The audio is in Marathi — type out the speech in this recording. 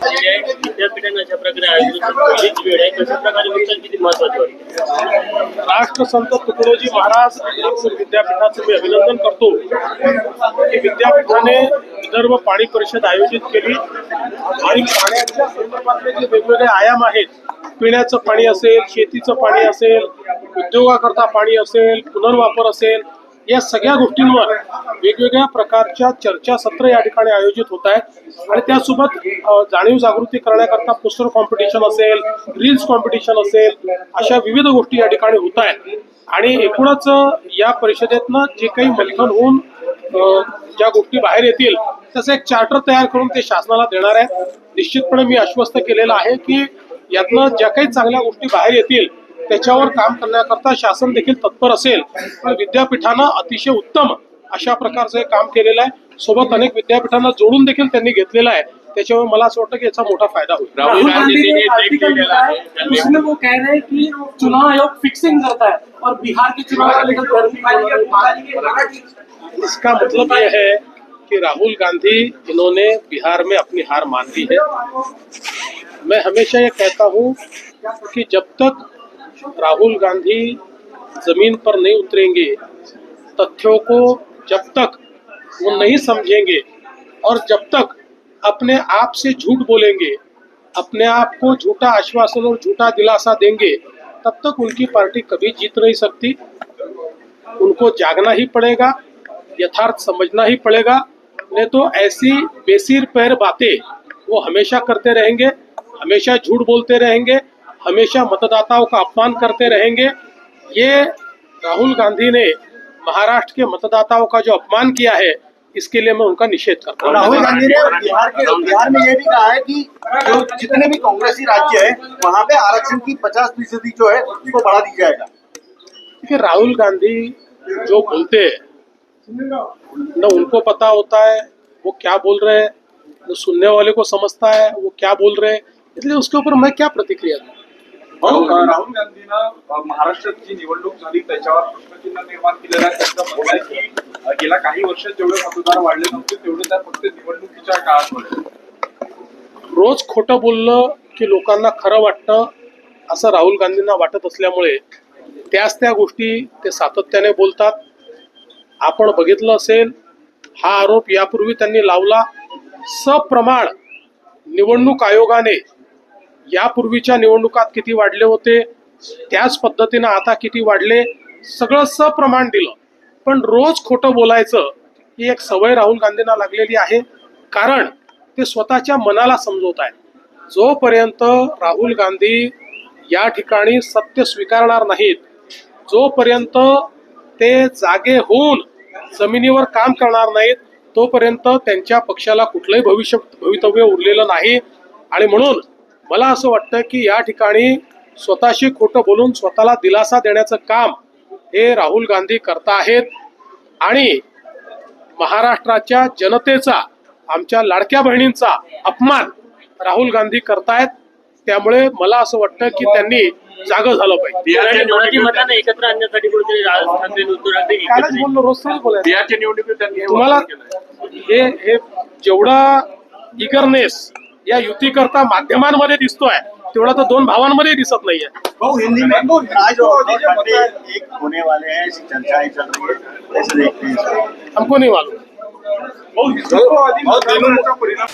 विद्यापीठाने अशा प्रकारे वेळ आहे कशा प्रकारे किती राष्ट्रसंत तुकडोजी महाराज विद्यापीठाचं मी अभिनंदन करतो. की विद्यापीठाने विदर्भ पाणी परिषद आयोजित केली. आणि पाण्याच्या संदर्भातले जे वेगवेगळे आयाम आहेत पिण्याचं पाणी असेल शेतीचं पाणी असेल उद्योगाकरता पाणी असेल पुनर्वापर असेल या सगळ्या गोष्टींवर वेगवेगळ्या प्रकारच्या चर्चासत्र या ठिकाणी आयोजित होत आहेत. आणि त्यासोबत जाणीव जागृती करण्याकरता पोस्टर कॉम्पिटिशन असेल रील्स कॉम्पिटिशन असेल अशा विविध गोष्टी या ठिकाणी होत आहेत. आणि एकूणच या परिषदेतनं जे काही मलखन होऊन ज्या गोष्टी बाहेर येतील तसं एक चार्टर तयार करून ते शासनाला देणार आहे निश्चितपणे मी आश्वस्त केलेलं आहे की यातनं ज्या काही चांगल्या गोष्टी बाहेर येतील त्याच्यावर काम करण्याकरता शासन देखील तत्पर असेल. पण विद्यापीठानं अतिशय उत्तम अशा प्रकारचं हे काम केलेलं आहे. सोबत अनेक विद्यापीठांना जोडून देखील त्यांनी घेतलेलं आहे. त्याच्यामुळे मला असं वाटतं की याचा मोठा फ़ायदा होईल. राहुल गांधी गांधी ने ने एक आर्टिकल लिखा लिखा है, है उसमें वो कह रहे हैं कि चुनाव आयोग फिक्सिंग करता है और बिहार के चुनाव को लेकर गर्मी इसका मतलब ये है कि राहुल गांधी इन्होंने बिहार में अपनी हार मान ली है। मैं हमेशा ये कहता हूँ कि जब तक राहुल गांधी ज़मीन पर नहीं उतरेंगे तथ्यों को जब तक वो नहीं समझेंगे और जब तक अपने आप से झूठ बोलेंगे, अपने आप को झूठा आश्वासन और झूठा दिलासा देंगे, तब तक उनकी पार्टी कभी जीत नहीं सकती। उनको जागना ही पड़ेगा, यथार्थ समझना ही पड़ेगा। नहीं तो ऐसी बेसिर पैर बातें वो हमेशा करते रहेंगे, हमेशा झूठ बोलते रहेंगे, हमेशा मतदाताओं का अपमान करते रहेंगे। ये राहुल गांधी ने महाराष्ट्र के मतदाताओं का जो अपमान किया है इसके लिए मैं उनका निषेध करता हूँ। राहुल गांधी ने बिहार के बिहार में ये भी कहा है कि जो जितने भी कांग्रेसी राज्य है वहाँ पे आरक्षण की पचास फ़ीसदी जो है उसको बढ़ा दी जाएगा। देखिए राहुल गांधी जो बोलते हैं न उनको पता होता है वो क्या बोल रहे हैं न सुनने वाले को समझता है वो क्या बोल रहे हैं इसलिए उसके ऊपर मैं क्या प्रतिक्रिया दूँ? राहुल गांधीनं महाराष्ट्रात जी निवडणूक झाली त्याच्यावर प्रश्नचिन्ह निर्माण केलेलं आहे. त्यांचं म्हणणं आहे की गेल्या काही वर्षात जेवढे मतदार वाढले नव्हते तेवढे त्या फक्त निवडणुकीच्या काळात वाढले. रोज खोटं बोललं की लोकांना खरं वाटतं असं राहुल गांधींना वाटत असल्यामुळे त्याच त्या गोष्टी ते सातत्याने बोलतात. आपण बघितलं असेल हा आरोप यापूर्वी त्यांनी लावला. सप्रमाण निवडणूक आयोगाने यापूर्वीच्या निवडणुकात किती वाढले होते त्याच पद्धतीनं आता किती वाढले सगळं सप्रमाण दिलं. पण रोज खोटं बोलायचं ही एक सवय राहुल गांधींना लागलेली आहे. कारण ते स्वतःच्या मनाला समजवत आहेत. जोपर्यंत राहुल गांधी या ठिकाणी सत्य स्वीकारणार नाहीत जोपर्यंत ते जागे होऊन जमिनीवर काम करणार नाहीत तोपर्यंत त्यांच्या पक्षाला कुठलंही भविष्य भवितव्य उरलेलं नाही. आणि म्हणून मला असं वाटतं की या ठिकाणी स्वतःशी खोटं बोलून स्वतःला दिलासा देण्याचं काम हे राहुल गांधी करता आहेत आणि महाराष्ट्राच्या जनतेचा आमच्या लाडक्या बहिणींचा अपमान राहुल गांधी करतायत त्यामुळे मला असं वाटतं की त्यांनी जागं झालं पाहिजे. हे तुम्हाला. हे हे जेवढा इगरनेस या युतीकरता माध्यमांमध्ये दिसतोय तेवढा तर दोन भावांमध्ये दिसत नाहीये. भाऊ हिंदी में आज और खंडे एक होने वाले हैं ऐसी चर्चाएं चल रही है कैसे देखते हैं इसको? हमको नहीं मालूम। भाऊ, हिंदुत्ववादी मतदारांचा परिणाम